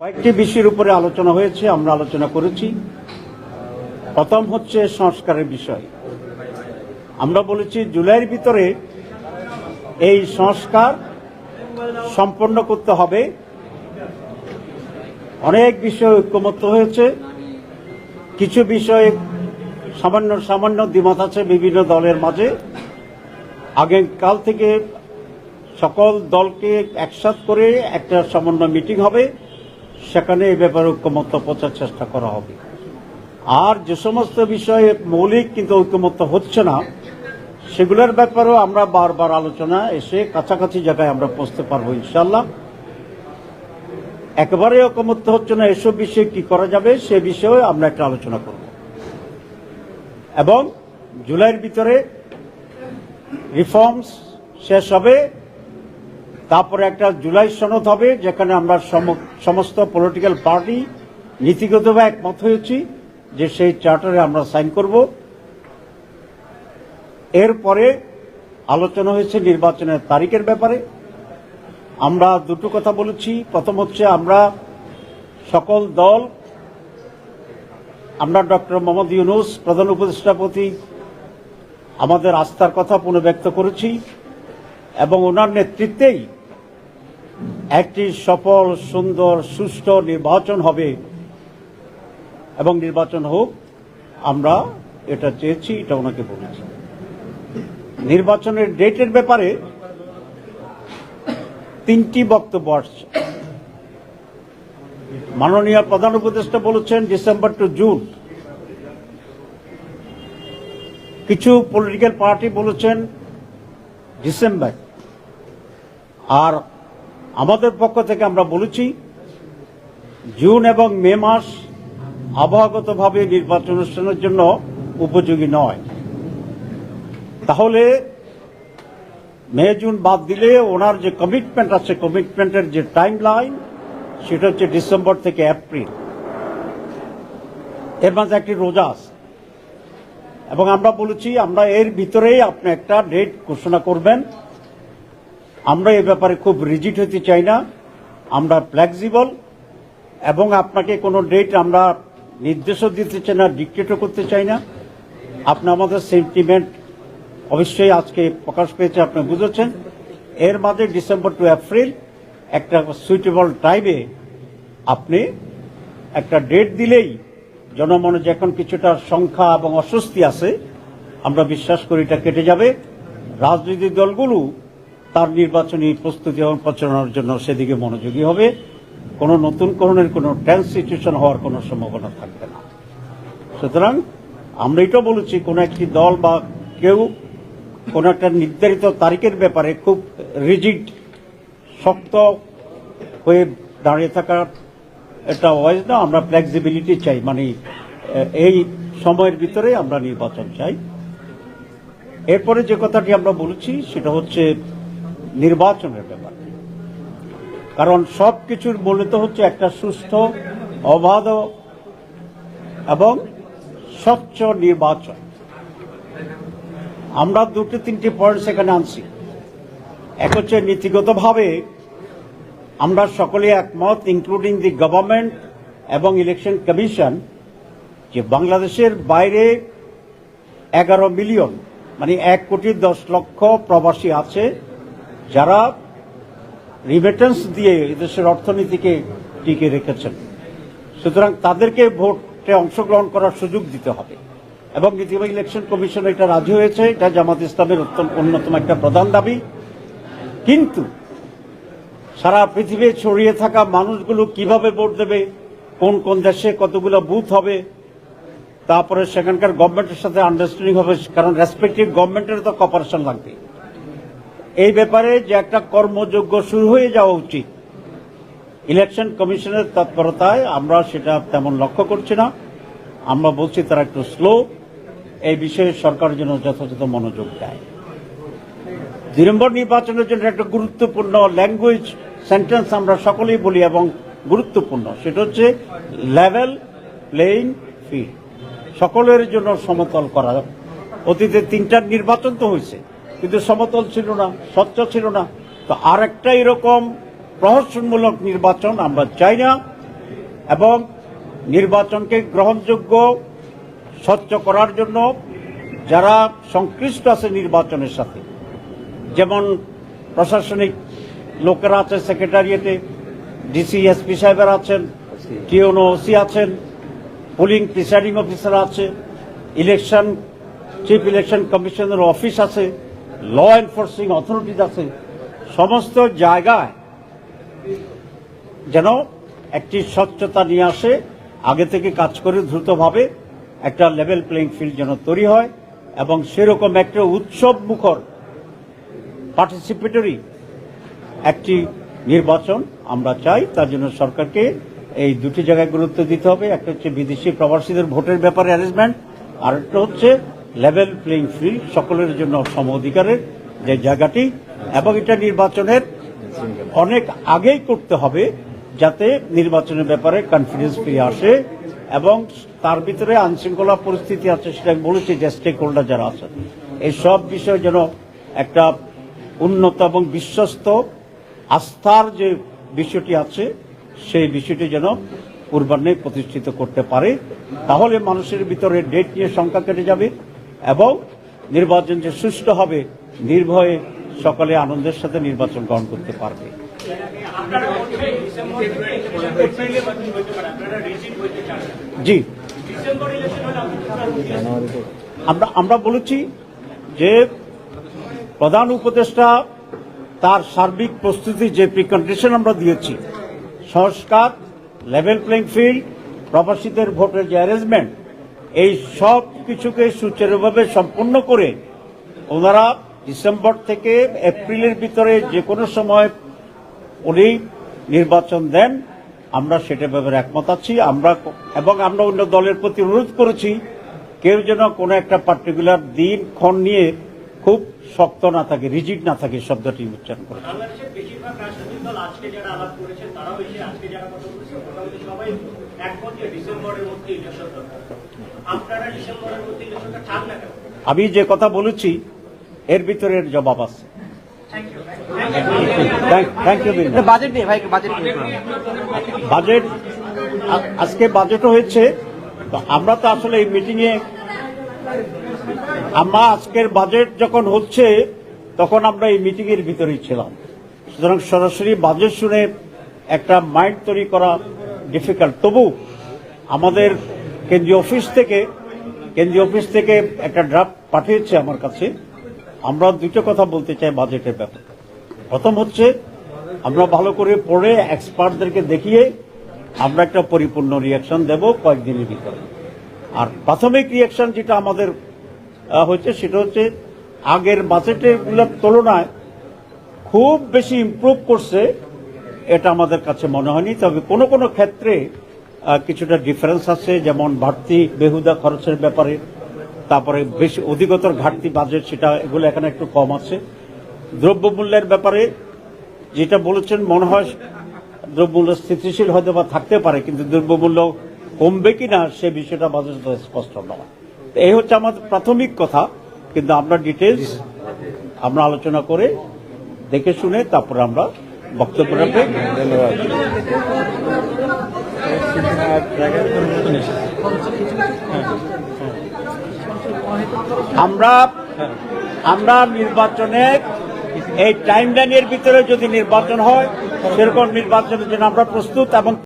কয়েকটি বিষয়ের উপরে আলোচনা হয়েছে, আমরা আলোচনা করেছি। প্রথম হচ্ছে সংস্কারের বিষয়। আমরা বলেছি, জুলাইয়ের ভিতরে এই সংস্কার সম্পন্ন করতে হবে। অনেক বিষয় ঐক্যমত্য হয়েছে। কিছু বিষয়ে সামান্য সামান্য দ্বিমত আছে বিভিন্ন দলের মাঝে। আগামীকাল থেকে সকল দলকে একসাথ করে একটা সমন্বয় মিটিং হবে। সেখানে এই ব্যাপারে ঐক্যমত্য পৌঁছার চেষ্টা করা হবে। আর যে সমস্ত বিষয়ে মৌলিক কিন্তু ঐক্যমত্য হচ্ছে না, সেগুলোর ব্যাপারেও আমরা বারবার আলোচনা এসে কাছাকাছি জায়গায় আমরা পৌঁছতে পারব ইনশাল্লাহ একেবারে ঐক্যমত্য হচ্ছে না এসব বিষয়ে কি করা যাবে সে বিষয়ে আমরা একটা আলোচনা করব। এবং জুলাইয়ের ভিতরে রিফর্মস শেষ হবে। তারপরে একটা জুলাই সনদ হবে, যেখানে আমরা সম- সমস্ত পলিটিক্যাল পার্টি নীতিগতভাবে একমত হয়েছি যে সেই চার্টারে আমরা সাইন করব। এরপরে আলোচনা হয়েছে নির্বাচনের তারিখের ব্যাপারে। আমরা দুটো কথা বলেছি। প্রথম হচ্ছে আমরা সকল দল, আমরা ডক্টর মোহাম্মদ ইউনুস, প্রধান উপদেষ্টাপতি আমাদের আস্থার কথা পুনর্ব্যক্ত করেছি এবং ওনার নেতৃত্বেই একটি সফল, সুন্দর, সুষ্ঠু নির্বাচন হবে। এবং নির্বাচন হোক, আমরা এটা চেয়েছি, এটা ওনাকে বলেছি। নির্বাচনের ডেটের ব্যাপারে তিনটি বক্তব্য আসছে। মাননীয় প্রধান উপদেষ্টা বলেছেন, ডিসেম্বর টু জুন। কিছু পলিটিক্যাল পার্টি বলেছেন, ডিসেম্বর। আর আমাদের পক্ষ থেকে আমরা বলেছি, জুন এবং মে মাস আবহাওয়াগতভাবে নির্বাচন অনুষ্ঠানের জন্য উপযোগী নয়। তাহলে মে, জুন বাদ দিলে ওনার যে কমিটমেন্ট আছে কমিটমেন্টের যে টাইম লাইন সেটা হচ্ছে ডিসেম্বর থেকে এপ্রিল। এর মাঝে একটি রোজা আছে। এবং আমরা বলেছি, আমরা এর ভিতরেই আপনি একটা ডেট ঘোষণা করবেন। আমরা এ ব্যাপারে খুব রিজিট হতে চাই না। আমরা ফ্লেক্সিবল এবং আপনাকে কোনো ডেট আমরা নির্দেশও দিতে চাই না ডিক্টেটও করতে চাই না। আপনি আমাদের সেন্টিমেন্ট অবশ্যই আজকে প্রকাশ পেয়েছে, আপনি বুঝেছেন। এর মাঝে ডিসেম্বর টু এপ্রিল একটা সুইটেবল টাইমে আপনি একটা ডেট দিলেই জনমনে যে এখন কিছুটা সংখ্যা এবং অস্বস্তি আছে, আমরা বিশ্বাস করি এটা কেটে যাবে। রাজনৈতিক দলগুলো তার নির্বাচনী প্রস্তুতি এবং প্রচারণার জন্য সেদিকে মনোযোগী হবে। কোনো নতুন করণের কোনো টেন্স সিচুয়েশন হওয়ার কোনো সম্ভাবনা থাকবে না। সুতরাং আমরা এটা বলেছি, কোনো একটি দল বা কেউ কোনো একটা নির্ধারিত তারিখের ব্যাপারে খুব রিজিড, শক্ত হয়ে দাঁড়িয়ে থাকার একটা ওয়াইজ না। আমরা ফ্লেক্সিবিলিটি চাই মানে এই সময়ের ভিতরে আমরা নির্বাচন চাই। এরপরে যে কথাটি আমরা বলেছি, সেটা হচ্ছে নির্বাচনের ব্যাপার। কারণ সব কিছুর মূলত হচ্ছে একটা সুস্থ অবাধ এবং স্বচ্ছ নির্বাচন। আমরা দুটো, তিনটি পয়েন্ট সেখানে আনছি। এক হচ্ছে নীতিগতভাবে আমরা সকলে একমত ইনক্লুডিং দি গভর্নমেন্ট এবং ইলেকশন কমিশন যে বাংলাদেশের বাইরে এগারো মিলিয়ন মানে এক কোটি দশ লক্ষ প্রবাসী আছে। যারা রিমিটেন্স দিয়ে এদেশের অর্থনীতিকে টিকে রেখেছেন, সুতরাং তাদেরকে ভোটে অংশগ্রহণ করার সুযোগ দিতে হবে। এবং নীতিবাহী ইলেকশন কমিশন এটা রাজি হয়েছে, এটা জামাত ইসলামের অন্যতম একটা প্রধান দাবি। কিন্তু সারা পৃথিবী ছড়িয়ে থাকা মানুষগুলো কীভাবে ভোট দেবে, কোন কোন দেশে কতগুলো বুথ হবে, তারপরে সেখানকার গভর্নমেন্টের সাথে আন্ডারস্ট্যান্ডিং হবে, কারণ রেসপেক্টিভ গভর্নমেন্টের তো কপারেশন লাগবে। ব্যাপারে যে একটা কর্মযোগ্য শুরু হয়ে যাওয়া উচিত। ইলেকশন কমিশনের তৎপরতায় আমরা সেটা তেমন লক্ষ্য করছি না। আমরা বলছি তারা একটু স্লো এই বিষয়ে সরকার যেন যথাযথ মনোযোগ দেয়। দুই নম্বর নির্বাচনের জন্য একটা গুরুত্বপূর্ণ ল্যাঙ্গুয়েজ সেন্টেন্স আমরা সকলেই বলি এবং গুরুত্বপূর্ণ, সেটা হচ্ছে লেভেল প্লেইং ফিল্ড সকলের জন্য সমতল করা। অতীতে তিনটার নির্বাচন তো হয়েছে। কিন্তু সমতল ছিল না, স্বচ্ছ ছিল না। তো আর একটা এরকম প্রহসনমূলক নির্বাচন আমরা চাই না এবং নির্বাচনকে গ্রহণযোগ্য, স্বচ্ছ করার জন্য যারা সংশ্লিষ্ট আছে নির্বাচনের সাথে, যেমন প্রশাসনিক লোকেরা আছে, সেক্রেটারিয়েটে, ডিসি, এসপি সাহেবের আছেন, টিওনো ওসি আছেন, পোলিং প্রিসাইডিং অফিসার আছে, ইলেকশন, চিফ ইলেকশন কমিশনের অফিস আছে ল এনফোর্সিং অথরিটিজ আছে, সমস্ত জায়গায় যেন একটি স্বচ্ছতা নিয়ে আসে, আগে থেকে কাজ করে দ্রুতভাবে একটা লেভেল প্লেইং ফিল্ড যেন তৈরি হয়, এবং সেরকম একটা উৎসব মুখর পার্টিসিপেটরি একটি নির্বাচন আমরা চাই, তার জন্য সরকারকে এই দুটি জায়গায় গুরুত্ব দিতে হবে, একটা হচ্ছে বিদেশি প্রবাসীদের ভোটের ব্যাপারে অ্যারেঞ্জমেন্ট আর একটা হচ্ছে লেভেল প্লেইং ফিল্ড সকলের জন্য সম অধিকারের যে জায়গাটি এবং এটা নির্বাচনের অনেক আগেই করতে হবে যাতে নির্বাচনের ব্যাপারে কনফিডেন্স ফিরে আসে এবং তার ভিতরে আইনশৃঙ্খলা পরিস্থিতি আছে সেটা আমি বলেছি যে স্টেক হোল্ডার যারা আছে। এই সব বিষয় যেন একটা উন্নত এবং বিশ্বস্ত আস্থার যে বিষয়টি আছে, সেই বিষয়টি যেন পূর্বাহ্নে প্রতিষ্ঠিত করতে পারে, তাহলে মানুষের ভিতরে ডেট নিয়ে সংখ্যা কেটে যাবে। এবং নির্বাচন যে সুষ্ঠু হবে, নির্ভয়ে সকলে আনন্দের সাথে নির্বাচন গ্রহণ করতে পারবে। জি। আমরা আমরা বলেছি যে প্রধান উপদেষ্টা তার সার্বিক প্রস্তুতি যে প্রিকন্ডিশন আমরা দিয়েছি, সংস্কার লেভেল প্লেইং ফিল্ড প্রবাসীদের ভোটের যে অ্যারেঞ্জমেন্ট এই সব কিছুকে সুচারুভাবে সম্পন্ন করে ওনারা ডিসেম্বর থেকে এপ্রিলের ভিতরে যে কোনো সময় উনি নির্বাচন দেন, আমরা সেটা ব্যাপারে একমত আছি। আমরা এবং আমরা অন্য দলের প্রতি অনুরোধ করেছি, কেউ যেন কোনো একটা পার্টিকুলার দিন, ক্ষণ নিয়ে খুব শক্ত না থাকে রিজিড না থাকে শব্দটি উচ্চারণ করে। আমি যে কথা বলেছি এর ভিতরে জবাব আছে। বাজেট নিয়ে ভাই বাজেট বাজেট আজকে বাজেটও হয়েছে তো আমরা তো আসলে এই মিটিংয়ে আমরা আজকের বাজেট যখন হচ্ছে তখন আমরা এই মিটিং এর ভিতরেই ছিলাম। সুতরাং সরাসরি বাজেট শুনে একটা মাইন্ড তৈরি করা ডিফিকাল্ট তবু আমাদের কেন্দ্রীয় অফিস থেকে, কেন্দ্রীয় অফিস থেকে একটা ড্রাফট পাঠিয়েছে আমার কাছে। আমরা দুটো কথা বলতে চাই বাজেটের ব্যাপারে। প্রথম হচ্ছে, আমরা ভালো করে পড়ে এক্সপার্টদেরকে দেখিয়ে আমরা একটা পরিপূর্ণ রিয়াকশন দেব কয়েকদিনের ভিতরে। আর প্রাথমিক রিয়াকশন যেটা আমাদের হচ্ছে সেটা হচ্ছে, আগের বাজেটেরগুলোর তুলনায় খুব বেশি ইমপ্রুভ করছে, এটা আমাদের কাছে মনে হয়নি। তবে কোনো কোনো ক্ষেত্রে কিছুটা ডিফারেন্স আছে, যেমন বাড়তি বেহুদা খরচের ব্যাপারে, তারপরে বেশি অধিকতর ঘাটতি বাজেট সেটা এগুলো এখানে একটু কম আছে। দ্রব্যমূল্যের ব্যাপারে যেটা বলেছেন, মনে হয় দ্রব্যমূল্য স্থিতিশীল হয়তো বা থাকতে পারে, কিন্তু দ্রব্যমূল্য কমবে কিনা সে বিষয়টা বাজেট স্পষ্ট নয়। এই হচ্ছে আমাদের প্রাথমিক কথা, কিন্তু আমরা ডিটেলস আমরা আলোচনা করে দেখে শুনে তারপরে আমরা বক্তব্য রাখব। ধন্যবাদ। আমরা আমরা নির্বাচনে এই টাইম লাইনের ভিতরে যদি নির্বাচন হয়, সেরকম নির্বাচনের জন্য আমরা প্রস্তুত এবং